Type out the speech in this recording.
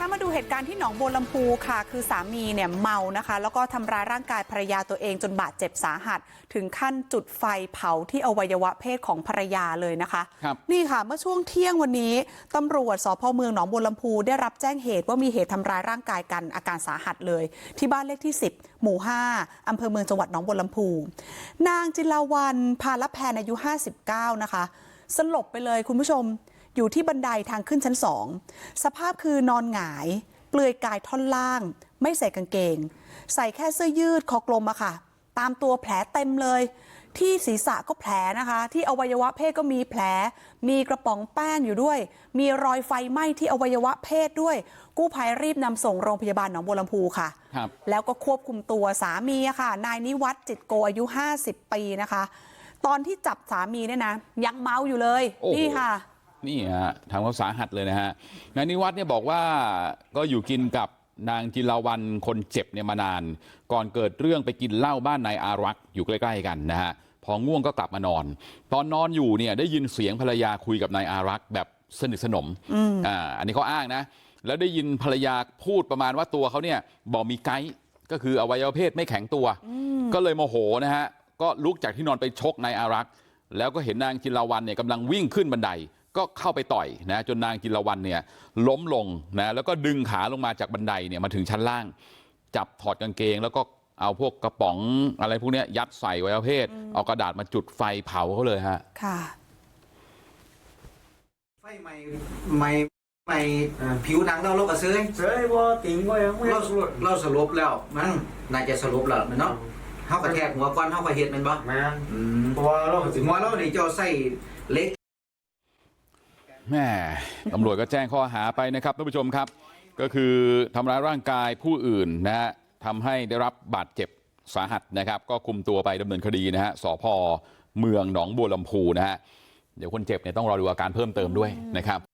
คะมาดูเหตุการณ์ที่หนองบัวลำพูค่ะ คือสามีเนี่ยเมานะคะ แล้วก็ทำร้ายร่างกายภรรยาตัวเองจนบาดเจ็บสาหัส ถึงขั้นจุดไฟเผาที่อวัยวะเพศของภรรยาเลยนะคะครับนี่ค่ะเมื่อช่วงเที่ยงวันนี้ตำรวจสพเมืองหนองบัวลำพูได้รับแจ้งเหตุว่ามีเหตุทำร้ายร่างกายกันอาการสาหัสเลย ที่บ้านเลขที่ 10 หมู่ 5อำเภอเมืองจังหวัดหนองบัวลำพู นางจิลาวันพาลแพนอายุ 59 นะคะสลบไปเลยคุณผู้ชม อยู่ที่บันไดทางขึ้นชั้นสองสภาพคือนอนหงาย เปลือยกายท่อนล่าง ไม่ใส่กางเกง ใส่แค่เสื้อยืดคอกลมอะค่ะ ตามตัวแผลเต็มเลย ที่ศีรษะก็แผลนะคะ ที่อวัยวะเพศก็มีแผล มีกระป๋องแป้งอยู่ด้วย มีรอยไฟไหม้ที่อวัยวะเพศด้วย กู้ภัยรีบนำส่งโรงพยาบาลหนองบัวลำพูค่ะครับแล้วก็ควบคุมตัวสามีอะค่ะ นายนิวัฒน์จิตโกอายุ 50 ปีนะคะ ตอนที่จับสามีเนี่ยนะยังเมาอยู่เลยโอ้โหนี่ค่ะ นี่ฮะทำเขาสาหัสเลยนะฮะนายนิวัฒน์เนี่ยบอกว่าก็อยู่กินกับนางจิราวันคนเจ็บเนี่ยมานานก่อนเกิดเรื่องไปกินเหล้าบ้านนายอารักษ์อยู่ใกล้ๆกันนะฮะพอง่วงก็กลับมานอน ตอนนอนอยู่เนี่ยได้ยินเสียงภรรยาคุยกับนายอารักษ์แบบสนิทสนมอ่าอันนี้เขาอ้างนะ แล้วได้ยินภรรยาพูดประมาณว่าตัวเขาเนี่ยบอกมีไกด์ก็คืออวัยวะเพศไม่แข็งตัว ก็เลยโมโหนะฮะก็ลุกจากที่นอนไปชกนายอารักษ์แล้วก็เห็นนางจิราวันเนี่ยกำลังวิ่งขึ้นบันได ก็เข้าไปต่อยนะจนนางจิราวันเนี่ยล้มลงนะแล้วก็ดึงขาลงมาจากบันไดเนี่ยมาถึงชั้นล่างจับถอดกางเกงแล้วก็เอาพวกกระป๋องอะไรพวกเนี้ยยัดใส่ไว้ประเภทเอากระดาษมาจุดไฟเผาเขาเลยฮะค่ะไฟไหม้ไหม้ไหม้เอ่อผิวหนังเราเราก็เซ้ยเฮ้ยว่าติงว่ายังไม่เราเราสลบแล้วมันน่าจะสลบแล้วแมันเนาะเฮากระแทกหัวก่อนเฮาก็เฮ็ดแมันบ่แม่นอืมเพราะว่าเราถึงหัวเรานี่เจ้าใส่เหล็ก แม่ตำรวจก็แจ้งข้อหาไปนะครับท่านผู้ชมครับก็คือทำร้ายร่างกายผู้อื่นนะฮะทำให้ได้รับบาดเจ็บสาหัสนะครับก็คุมตัวไปดำเนินคดีนะฮะสพเมืองหนองบัวลำพูนะฮะเดี๋ยวคนเจ็บเนี่ยต้องรอดูอาการเพิ่มเติมด้วยนะครับ